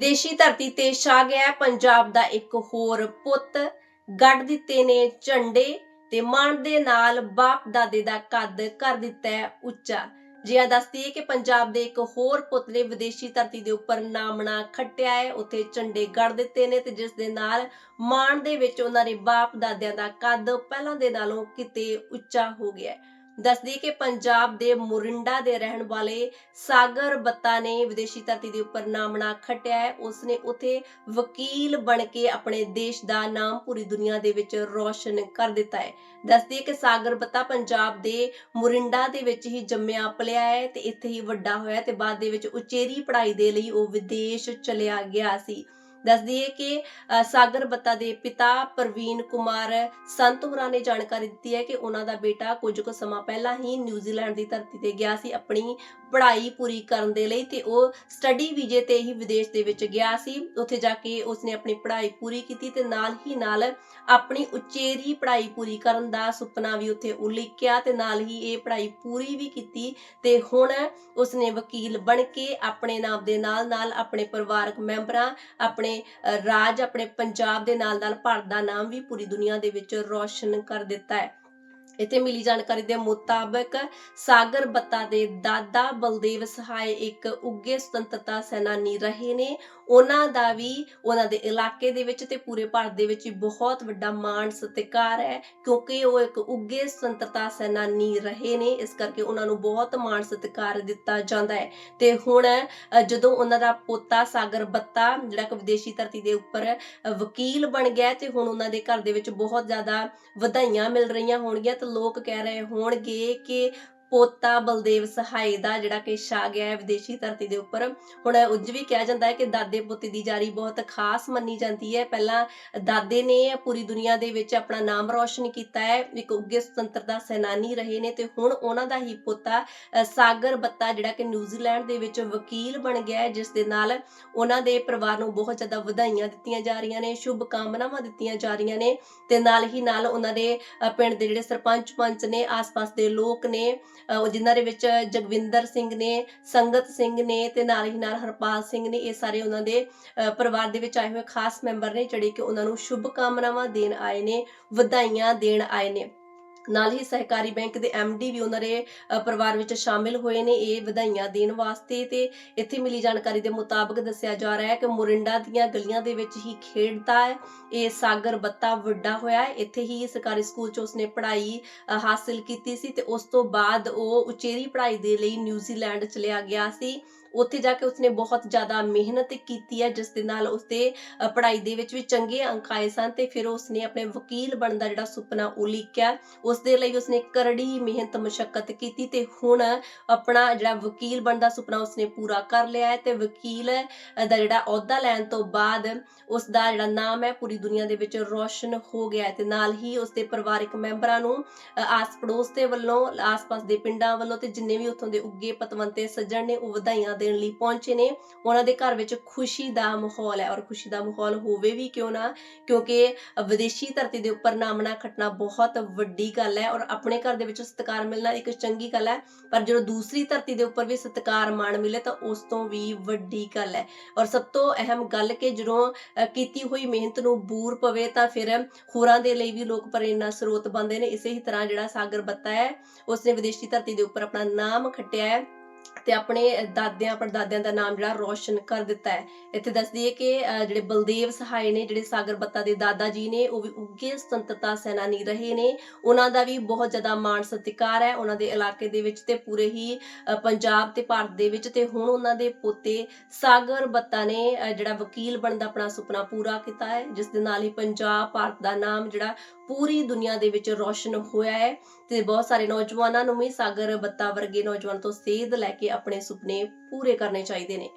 ਦੇਸ਼ੀ ਧਰਤੀ ਤੇ ਛਾ ਗਿਆ ਪੰਜਾਬ ਦਾ ਇੱਕ ਹੋਰ ਪੁੱਤ ਗੱਡ ਦਿੱਤੇ ਨੇ ਝੰਡੇ ਤੇ ਮਾਣ ਦੇ ਨਾਲ ਬਾਪ ਦਾਦੇ ਦਾ ਕੱਦ ਕਰ ਦਿੱਤਾ ਉੱਚਾ। ਜਿਹਾ ਦੱਸਦੀ ਹੈ ਕਿ ਪੰਜਾਬ ਦੇ ਇੱਕ ਹੋਰ ਪੁੱਤ ਨੇ ਵਿਦੇਸ਼ੀ ਧਰਤੀ ਦੇ ਉੱਪਰ ਨਾਮਣਾ ਖੱਟਿਆ ਹੈ। ਉੱਥੇ ਝੰਡੇ ਗੜ ਦਿੱਤੇ ਨੇ ਤੇ ਜਿਸ ਦੇ ਨਾਲ ਮਾਣ ਦੇ ਵਿੱਚ ਉਹਨਾਂ ਦੇ ਬਾਪ ਦਾਦਿਆਂ ਦਾ ਕੱਦ ਪਹਿਲਾਂ ਦੇ ਨਾਲੋਂ ਕਿਤੇ ਉੱਚਾ ਹੋ ਗਿਆ ਹੈ। ਦੱਸਦੀ ਕਿ ਪੰਜਾਬ ਦੇ ਮੁਰਿੰਡਾ ਦੇ ਰਹਿਣ ਵਾਲੇ ਸਾਗਰ ਬੱਤਾ ਨੇ ਵਿਦੇਸ਼ੀ ਧਰਤੀ ਦੇ ਉੱਪਰ ਨਾਮਣਾ ਖੱਟਿਆ ਹੈ। ਉਸਨੇ ਉਥੇ ਵਕੀਲ ਬਣ ਕੇ ਆਪਣੇ ਦੇਸ਼ ਦਾ ਨਾਮ ਪੂਰੀ ਦੁਨੀਆ ਦੇ ਵਿੱਚ ਰੌਸ਼ਨ ਕਰ ਦਿੱਤਾ ਹੈ। ਦੱਸਦੀ ਹੈ ਕਿ ਸਾਗਰ ਬੱਤਾ ਪੰਜਾਬ ਦੇ ਮੁਰਿੰਡਾ ਦੇ ਵਿੱਚ ਹੀ ਜੰਮਿਆ ਪਲਿਆ ਹੈ ਤੇ ਇੱਥੇ ਹੀ ਵੱਡਾ ਹੋਇਆ ਤੇ ਬਾਅਦ ਦੇ ਵਿੱਚ ਉਚੇਰੀ ਪੜ੍ਹਾਈ ਦੇ ਲਈ ਉਹ ਵਿਦੇਸ਼ ਚਲਿਆ ਗਿਆ ਸੀ। ਦੱਸਦੀ ਹੈ ਕਿ ਸਾਗਰ ਬੱਤਾ ਦੇ ਪਿਤਾ ਪ੍ਰਵੀਨ ਕੁਮਾਰ ਸੰਤ ਹੋਰਾਂ ਨੇ ਜਾਣਕਾਰੀ ਦਿੱਤੀ ਹੈ ਕਿ ਉਹਨਾਂ ਦਾ ਬੇਟਾ ਕੁਝ ਕੁ ਸਮਾਂ ਪਹਿਲਾਂ ਹੀ ਨਿਊਜ਼ੀਲੈਂਡ ਦੀ ਧਰਤੀ ਤੇ ਗਿਆ ਸੀ, ਆਪਣੀ ਪੜ੍ਹਾਈ ਪੂਰੀ ਕਰਨ ਦੇ ਲਈ ਤੇ ਉਹ ਸਟੱਡੀ ਵੀਜ਼ੇ ਤੇ ਹੀ ਵਿਦੇਸ਼ ਦੇ ਵਿੱਚ ਗਿਆ ਸੀ। ਉੱਥੇ ਜਾ ਕੇ ਉਸਨੇ ਆਪਣੀ ਪੜ੍ਹਾਈ ਪੂਰੀ ਕੀਤੀ ਤੇ ਨਾਲ ਹੀ ਨਾਲ ਆਪਣੀ ਉਚੇਰੀ ਪੜ੍ਹਾਈ ਪੂਰੀ ਕਰਨ ਦਾ ਸੁਪਨਾ ਵੀ ਉੱਥੇ ਉਲੀਕਿਆ ਤੇ ਨਾਲ ਹੀ ਇਹ ਪੜ੍ਹਾਈ ਪੂਰੀ ਵੀ ਕੀਤੀ ਤੇ ਹੁਣ ਉਸਨੇ ਵਕੀਲ ਬਣ ਕੇ ਆਪਣੇ ਨਾਮ ਦੇ ਨਾਲ ਨਾਲ ਆਪਣੇ ਪਰਿਵਾਰਕ ਮੈਂਬਰਾਂ, ਆਪਣੇ ਅ, ਰਾਜ ਆਪਣੇ ਪੰਜਾਬ ਦੇ ਨਾਲ ਨਾਲ ਭਾਰਤ ਦਾ ਨਾਮ ਵੀ ਪੂਰੀ ਦੁਨੀਆ ਦੇ ਵਿੱਚ ਰੌਸ਼ਨ ਕਰ ਦਿੱਤਾ ਹੈ। ਇੱਥੇ ਮਿਲੀ ਜਾਣਕਾਰੀ ਦੇ ਮੁਤਾਬਕ ਸਾਗਰ ਬੱਤਾ ਦੇ ਦਾਦਾ ਬਲਦੇਵ ਸਹਾਇ ਇੱਕ ਉੱਗੇ ਸੁਤੰਤਰਤਾ ਸੈਨਾਨੀ ਰਹੇ ਨੇ। ਉਹਨਾਂ ਦਾ ਵੀ ਉਹਨਾਂ ਦੇ ਇਲਾਕੇ ਦੇ ਵਿੱਚ ਤੇ ਪੂਰੇ ਭਾਰਤ ਦੇ ਵਿੱਚ ਬਹੁਤ ਵੱਡਾ ਮਾਣ ਸਤਿਕਾਰ ਹੈ ਕਿਉਂਕਿ ਉਹ ਇੱਕ ਉੱਗੇ ਸੁਤੰਤਰਤਾ ਸੈਨਾਨੀ ਰਹੇ ਨੇ। ਇਸ ਕਰਕੇ ਉਹਨਾਂ ਨੂੰ ਬਹੁਤ ਮਾਣ ਸਤਿਕਾਰ ਦਿੱਤਾ ਜਾਂਦਾ ਹੈ। ਤੇ ਹੁਣ ਜਦੋਂ ਉਹਨਾਂ ਦਾ ਪੋਤਾ ਸਾਗਰ ਬੱਤਾ, ਜਿਹੜਾ ਕਿ ਵਿਦੇਸ਼ੀ ਧਰਤੀ ਦੇ ਉੱਪਰ ਵਕੀਲ ਬਣ ਗਿਆ ਤੇ ਹੁਣ ਉਹਨਾਂ ਦੇ ਘਰ ਦੇ ਵਿੱਚ ਬਹੁਤ ਜ਼ਿਆਦਾ ਵਧਾਈਆਂ ਮਿਲ ਰਹੀਆਂ ਹੋਣਗੀਆਂ ਲੋਕ ਕਹਿ ਰਹੇ ਹੋਣਗੇ ਕਿ ਪੋਤਾ ਬਲਦੇਵ ਸਹਾਈ ਦਾ ਜਿਹੜਾ ਕਿ ਛਾ ਗਿਆ ਹੈ ਵਿਦੇਸ਼ੀ ਧਰਤੀ ਦੇ ਉੱਪਰ। ਹੁਣ ਉਂਝ ਵੀ ਕਿਹਾ ਜਾਂਦਾ ਹੈ ਕਿ ਦਾਦੇ ਪੋਤੇ ਦੀ ਜਾਰੀ ਬਹੁਤ ਖਾਸ ਮੰਨੀ ਜਾਂਦੀ ਹੈ। ਪਹਿਲਾਂ ਦਾਦੇ ਨੇ ਪੂਰੀ ਦੁਨੀਆ ਦੇ ਵਿੱਚ ਆਪਣਾ ਨਾਮ ਰੌਸ਼ਨ ਕੀਤਾ ਹੈ। ਇੱਕ ਉੱਗੇ ਸੁਤੰਤਰਤਾ ਸੈਨਾਨੀ ਰਹੇ ਨੇ ਤੇ ਹੁਣ ਉਹਨਾਂ ਦਾ ਹੀ ਪੋਤਾ ਸਾਗਰ ਬੱਤਾ ਜਿਹੜਾ ਕਿ ਨਿਊਜ਼ੀਲੈਂਡ ਦੇ ਵਿੱਚ ਵਕੀਲ ਬਣ ਗਿਆ ਹੈ, ਜਿਸ ਦੇ ਨਾਲ ਉਹਨਾਂ ਦੇ ਪਰਿਵਾਰ ਨੂੰ ਬਹੁਤ ਜ਼ਿਆਦਾ ਵਧਾਈਆਂ ਦਿੱਤੀਆਂ ਜਾ ਰਹੀਆਂ ਨੇ ਸ਼ੁਭ ਕਾਮਨਾਵਾਂ ਦਿੱਤੀਆਂ ਜਾ ਰਹੀਆਂ ਨੇ ਤੇ ਨਾਲ ਹੀ ਨਾਲ ਉਹਨਾਂ ਦੇ ਪਿੰਡ ਦੇ ਜਿਹੜੇ ਸਰਪੰਚ ਪੰਚ ਨੇ, ਆਸ-ਪਾਸ ਦੇ ਲੋਕ ਨੇ ਜਿਨ੍ਹਾਂ ਦੇ ਵਿੱਚ ਜਗਵਿੰਦਰ ਸਿੰਘ ਨੇ, ਸੰਗਤ ਸਿੰਘ ਨੇ ਤੇ ਨਾਲ ਹੀ ਨਾਲ ਹਰਪਾਲ ਸਿੰਘ ਨੇ ਇਹ ਸਾਰੇ ਉਹਨਾਂ ਦੇ ਪਰਿਵਾਰ ਦੇ ਵਿੱਚ ਆਏ ਹੋਏ ਖਾਸ ਮੈਂਬਰ ਨੇ ਜਿਹੜੇ ਕਿ ਉਹਨਾਂ ਨੂੰ ਸ਼ੁਭ ਕਾਮਨਾਵਾਂ ਦੇਣ ਆਏ ਨੇ, ਵਧਾਈਆਂ ਦੇਣ ਆਏ ਨੇ। ਨਾਲ ਹੀ ਸਹਿਕਾਰੀ ਬੈਂਕ ਦੇ ਡੀ ਵੀ ਉਹਨਾਂ ਦੇ ਪਰਿਵਾਰ ਵਿੱਚ ਸ਼ਾਮਿਲ ਹੋਏ ਨੇ ਇਹ ਵਧਾਈਆਂ ਦੇਣ ਵਾਸਤੇ ਤੇ ਇੱਥੇ ਮਿਲੀ ਜਾਣਕਾਰੀ ਦੇ ਮੁਤਾਬਕ ਦੱਸਿਆ ਜਾ ਰਿਹਾ ਹੈ ਕਿ ਮੋਰਿੰਡਾ ਦੀਆਂ ਗਲੀਆਂ ਦੇ ਵਿੱਚ ਹੀ ਖੇਡਦਾ ਹੈ। ਇਹ ਸਾਗਰ ਬੱਤਾ ਵੱਡਾ ਹੋਇਆ ਹੈ। ਇੱਥੇ ਹੀ ਸਰਕਾਰੀ ਸਕੂਲ 'ਚ ਉਸਨੇ ਪੜ੍ਹਾਈ ਅ, ਹਾਸਿਲ ਕੀਤੀ ਸੀ ਤੇ ਉਸ ਤੋਂ ਬਾਅਦ ਉਹ ਉਚੇਰੀ ਪੜ੍ਹਾਈ ਦੇ ਲਈ ਨਿਊਜ਼ੀਲੈਂਡ ਚਲਿਆ ਗਿਆ ਸੀ। ਉੱਥੇ ਜਾ ਕੇ ਉਸਨੇ ਬਹੁਤ ਜ਼ਿਆਦਾ ਮਿਹਨਤ ਕੀਤੀ ਹੈ ਜਿਸ ਦੇ ਨਾਲ ਉਸਦੇ ਪੜ੍ਹਾਈ ਦੇ ਵਿੱਚ ਵੀ ਚੰਗੇ ਅੰਕ ਆਏ ਸਨ ਤੇ ਫਿਰ ਉਸਨੇ ਆਪਣੇ ਵਕੀਲ ਬਣਨ ਦਾ ਜਿਹੜਾ ਸੁਪਨਾ ਉਲੀਕਿਆ ਉਸ ਦੇ ਲਈ ਉਸਨੇ ਕਰੜੀ ਮਿਹਨਤ ਮੁਸ਼ਕਲ ਕੀਤੀ ਤੇ ਹੁਣ ਆਪਣਾ ਜਿਹੜਾ ਵਕੀਲ ਬਣਨ ਦਾ ਸੁਪਨਾ ਉਸਨੇ ਪੂਰਾ ਕਰ ਲਿਆ ਹੈ ਤੇ ਵਕੀਲ ਦਾ ਜਿਹੜਾ ਅਹੁਦਾ ਲੈਣ ਤੋਂ ਬਾਅਦ ਉਸ ਦਾ ਜਿਹੜਾ ਨਾਮ ਹੈ ਪੂਰੀ ਦੁਨੀਆ ਦੇ ਵਿੱਚ ਰੌਸ਼ਨ ਹੋ ਗਿਆ ਤੇ ਨਾਲ ਹੀ ਉਸਦੇ ਪਰਿਵਾਰਕ ਮੈਂਬਰਾਂ ਨੂੰ ਆਸ ਪੜੋਸ ਦੇ ਵੱਲੋਂ, ਆਸ-ਪਾਸ ਦੇ ਪਿੰਡਾਂ ਵੱਲੋਂ ਤੇ ਜਿੰਨੇ ਵੀ ਉੱਥੋਂ ਦੇ ਉੱਗੇ ਪਤਵੰਤੇ ਸੱਜਣ ਨੇ ਉਹ ਵਧਾਈਆਂ ਦੇਣ ਲਈ ਪਹੁੰਚੇ ਨੇ, ਉਹਨਾਂ ਦੇ ਘਰ ਵਿੱਚ ਖੁਸ਼ੀ ਦਾ ਮਾਹੌਲ ਹੈ ਔਰ ਖੁਸ਼ੀ ਦਾ ਮਾਹੌਲ ਹੋਵੇ ਵੀ ਕਿਉਂ ਨਾ, ਕਿਉਂਕਿ ਵਿਦੇਸ਼ੀ ਧਰਤੀ ਦੇ ਉੱਪਰ ਨਾਮਣਾ ਖੱਟਣਾ ਬਹੁਤ ਵੱਡੀ ਗੱਲ ਹੈ ਔਰ ਆਪਣੇ ਘਰ ਦੇ ਵਿੱਚ ਸਤਿਕਾਰ ਮਿਲਣਾ ਇੱਕ ਚੰਗੀ ਗੱਲ ਹੈ, ਪਰ ਜਦੋਂ ਦੂਸਰੀ ਧਰਤੀ ਦੇ ਉੱਪਰ ਵੀ ਸਤਿਕਾਰ ਮਾਣ ਮਿਲੇ ਤਾਂ ਉਸ ਤੋਂ ਵੀ ਵੱਡੀ ਗੱਲ ਹੈ। ਔਰ ਸਭ ਤੋਂ ਅਹਿਮ ਗੱਲ ਕਿ ਜਦੋਂ ਕੀਤੀ ਹੋਈ ਮਿਹਨਤ ਨੂੰ ਬੂਰ ਪਵੇ ਤਾਂ ਫਿਰ ਹੋਰਾਂ ਦੇ ਲਈ ਵੀ ਲੋਕ ਪ੍ਰੇਰਨਾ ਸਰੋਤ ਬਣਦੇ ਨੇ। ਇਸੇ ਹੀ ਤਰ੍ਹਾਂ ਜਿਹੜਾ ਸਾਗਰ ਬੱਤਾ ਹੈ, ਉਸਨੇ ਵਿਦੇਸ਼ੀ ਧਰਤੀ ਦੇ ਉੱਪਰ ਆਪਣਾ ਨਾਮ ਖੱਟਿਆ ਹੈ। ਤੇ ਆਪਣੇ ਦਾਦਿਆਂ, ਪੜਦਾਦਿਆਂ ਦਾ ਨਾਮ ਜਿਹੜਾ ਰੌਸ਼ਨ ਕਰ ਦਿੱਤਾ ਹੈ। ਇੱਥੇ ਦੱਸਦੀ ਹੈ ਕਿ ਜਿਹੜੇ ਬਲਦੇਵ ਸਹਾਇ ਨੇ, ਜਿਹੜੇ ਸਾਗਰ ਬੱਤਾ ਦੇ ਦਾਦਾ ਜੀ ਨੇ, ਉਹ ਵੀ ਉੱਗੇ ਸੁਤੰਤਰਤਾ ਸੈਨਾਨੀ ਰਹੇ ਨੇ। ਉਹਨਾਂ ਦਾ ਵੀ ਬਹੁਤ ਜ਼ਿਆਦਾ ਮਾਣ ਸਤਿਕਾਰ ਹੈ। ਉਹਨਾਂ ਦੇ ਇਲਾਕੇ ਦੇ ਵਿੱਚ ਤੇ ਪੂਰੇ ਹੀ ਪੰਜਾਬ ਤੇ ਭਾਰਤ ਦੇ ਵਿੱਚ ਤੇ ਹੁਣ ਉਹਨਾਂ ਦੇ ਪੋਤੇ ਸਾਗਰ ਬੱਤਾ ਨੇ ਜਿਹੜਾ ਵਕੀਲ ਬਣਨ ਦਾ ਆਪਣਾ ਸੁਪਨਾ ਪੂਰਾ ਕੀਤਾ ਹੈ। ਜਿਸ ਦੇ ਨਾਲ ਹੀ ਪੰਜਾਬ, ਭਾਰਤ ਦਾ ਨਾਮ ਜਿਹੜਾ ਪੂਰੀ ਦੁਨੀਆ ਦੇ ਵਿੱਚ ਰੌਸ਼ਨ ਹੋਇਆ ਹੈ ਤੇ ਬਹੁਤ ਸਾਰੇ ਨੌਜਵਾਨਾਂ ਨੂੰ ਵੀ ਸਾਗਰ ਬੱਤਾ ਵਰਗੇ ਨੌਜਵਾਨ ਤੋਂ ਸੇਧ ਲੈ ਕੇ ਆਪਣੇ ਸੁਪਨੇ ਪੂਰੇ ਕਰਨੇ ਚਾਹੀਦੇ ਨੇ।